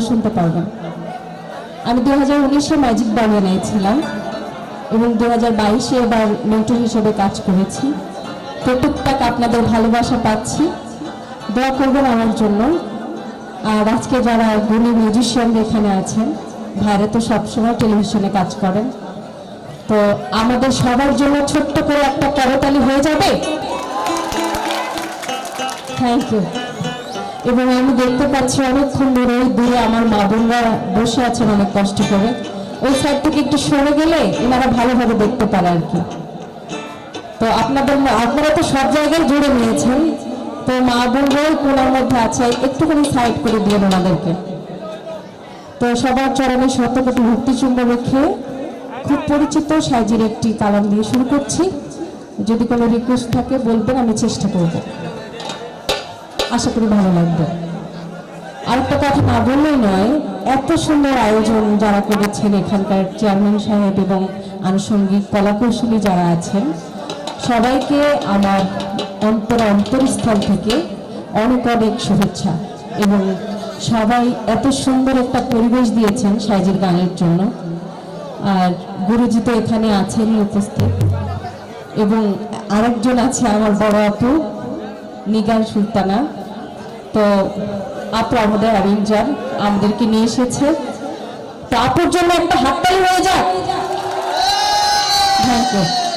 আপনারা শুনতে পারবেন আমি দু হাজার উনিশে ম্যাজিক বানিয়ে নিয়েছিলাম এবং দু হাজার বাইশে এবার মেন্টর হিসেবে কাজ করেছি। তো টুকটাক আপনাদের ভালোবাসা পাচ্ছি। দোয়া করবেন আমার জন্য। আর আজকে যারা গুণী মিউজিশিয়ান এখানে আছেন, ভাইরা তো সবসময় টেলিভিশনে কাজ করেন। তো আমাদের সবার জন্য ছোট্ট করে একটা করতালি হয়ে যাবে? থ্যাংক ইউ এবং আমি দেখতে পাচ্ছি অনেকক্ষণ ধরে ওই দূরে আমার মা বোনরা বসে আছেন, অনেক কষ্ট করে। ওই সাইড থেকে একটু সরে গেলে এনারা ভালোভাবে দেখতে পারে আর কি। তো আপনাদের আপনারা তো সব জায়গায় জুড়ে নিয়েছেন তো মা বোনরাই কোনার মধ্যে আছে, একটুখানি সাইড করে দিয়ে ওনাদেরকে। তো সবার চরণে শত কোটি ভক্তিচুম্ব রেখে খুব পরিচিত সাইজের একটি কালাম দিয়ে শুরু করছি। যদি কোনো রিকোয়েস্ট থাকে, বলবেন, আমি চেষ্টা করব। আশা করি ভালো লাগবে। আরেকটা কথা না বললেই নয়, এত সুন্দর আয়োজন যারা করেছেন এখানকার চেয়ারম্যান সাহেব এবং আনুষঙ্গিক কলাকৌশলী যারা আছেন, সবাইকে আমার অন্তর অন্তরস্থল থেকে অনেক অনেক শুভেচ্ছা এবং সবাই এত সুন্দর একটা পরিবেশ দিয়েছেন সাইজির গানের জন্য। আর গুরুজি তো এখানে আছেনই উপস্থিত। এবং আরেকজন আছে আমার বড় আপু, নিগার সুলতানা। তো আপু আমাদের আরিনজান আমাদেরকে নিয়ে এসেছে। তো আপুর জন্য একটা হাততালি হয়ে যাক। Thank you